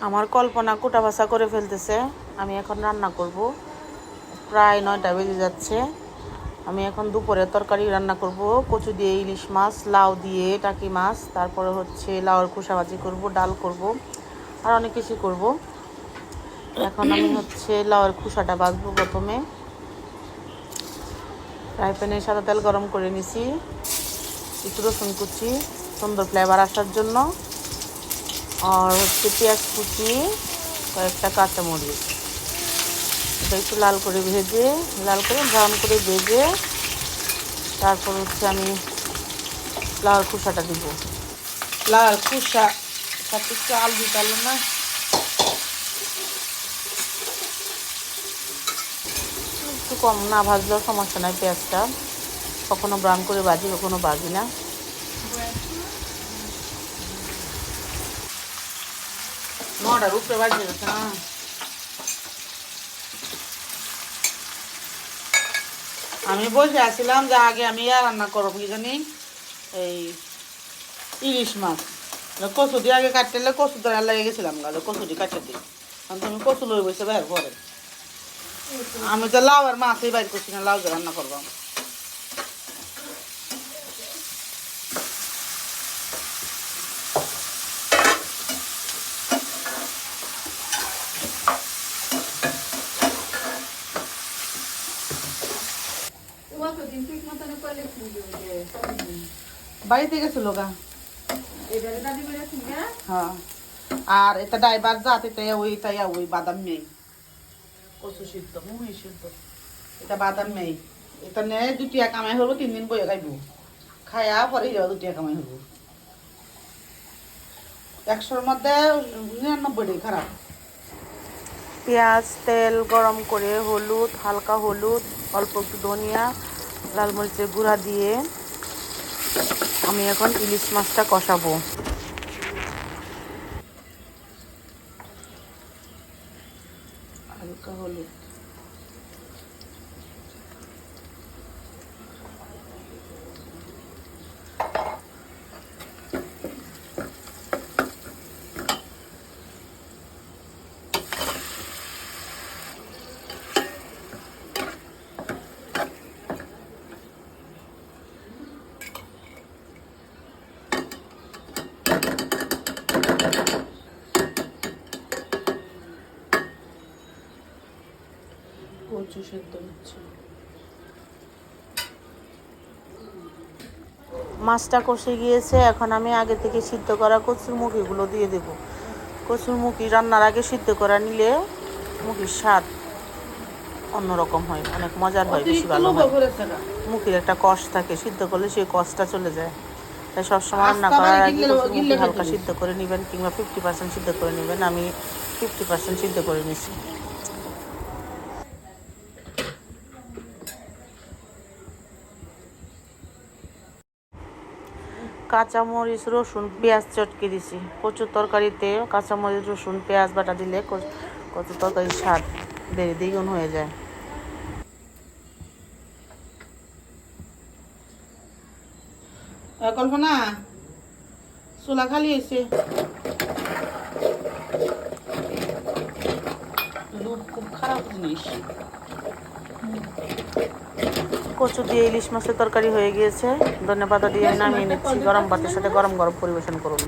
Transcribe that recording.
আমার কল্পনা কোটা ভাষা করে ফেলতেছে। আমি এখন রান্না করব। প্রায় নয়টা বেজে যাচ্ছে। আমি এখন দুপুরে তরকারি রান্না করব। কচু দিয়ে ইলিশ মাছ, লাউ দিয়ে টাকি মাছ, তারপরে হচ্ছে লাউয়ের খোসা ভাজি করব, ডাল করব, আর অনেক কিছু করব। এখন আমি হচ্ছে লাউয়ের খোসাটা বাজবো প্রথমে। ফ্রাই প্যানে সাদা তেল গরম করে নিছি। একটু রসুন কুচি, সুন্দর ফ্লেভার আসার জন্য। আর হচ্ছে পেঁয়াজ কুচি কয়েকটা কাঁচামরিচ। এটা একটু লাল করে ভেজে লাল করে ব্রাউন করে ভেজে তারপর হচ্ছে আমি লাউর খোসাটা দিব। লাউর খোসা সাথে একটু আলু দিতে না? একটু কম না ভাজলেও সমস্যা নাই পেঁয়াজটা। কখনো ব্রাউন করে ভাজি কখনো ভাজি না। নটার উপরে বাজে না আমি বসে আসছিলাম যে আগে আমি আর রান্না করব কি জানি এই ইলিশ মাছ কচু আগে কাটতে কচু তো লেগে গেছিলাম গালে কচু কাটতে দিই তুমি কচু লই বসে বাইর পরে আমি তো লাউ আর মাছই বাইর করছি না লাউ রান্না করব বাড়িতে গেছিল গা এবারে দাদি বেড়ে খুঁজে হ্যাঁ? আর এটা জাত এটা ওই তাই ওই বাদাম মেই কচু সিদ্ধ মুহি সিদ্ধ। এটা বাদাম মেই এটা নে দুটিয়া কামাই হব তিন দিন বইয়ে খাইব। খায়া পরে যাব দুটিয়া কামাই হব একশোর মধ্যে নিরানব্বইটাই খারাপ। পেঁয়াজ তেল গরম করে হলুদ হালকা হলুদ অল্প একটু ধনিয়া লাল মরিচের গুঁড়া দিয়ে আমি এখন ইলিশ মাছটা কষাবো। হালকা হলুদ। কচু সেদ্ধ হচ্ছে। মাছটা কষে গিয়েছে এখন আমি আগে থেকে সিদ্ধ করা কচুর মুখিগুলো দিয়ে দেব। কচুর মুখি রান্নার আগে সিদ্ধ করা নিলে মুখির স্বাদ অন্যরকম হয় অনেক মজার হয় বেশি ভালো হয়। মুখির একটা কষ থাকে সিদ্ধ করলে সেই কষটা চলে যায়। তাই সবসময় রান্না করার আগে মুখি হালকা সিদ্ধ করে নেবেন কিংবা ফিফটি পার্সেন্ট সিদ্ধ করে নেবেন আমি ফিফটি পার্সেন্ট সিদ্ধ করে নিছি। কাঁচামরিচ, রসুন, পেঁয়াজ চটকে দিছি। কচুর তরকারিতে কাঁচামরিচ, রসুন, পেঁয়াজ বাটা দিলে কচুর তরকারির স্বাদ বেড়ে দ্বিগুণ হয়ে যায়। কল্পনা চুলা খালি হয়েছে লুট খুব খারাপ জিনিস। কচু দিয়ে ইলিশ মাছের তরকারি হয়ে গিয়েছে। ধন্যবাদ দিয়ে নামিয়ে নিচ্ছি। গরম ভাতের সাথে গরম গরম পরিবেশন করুন।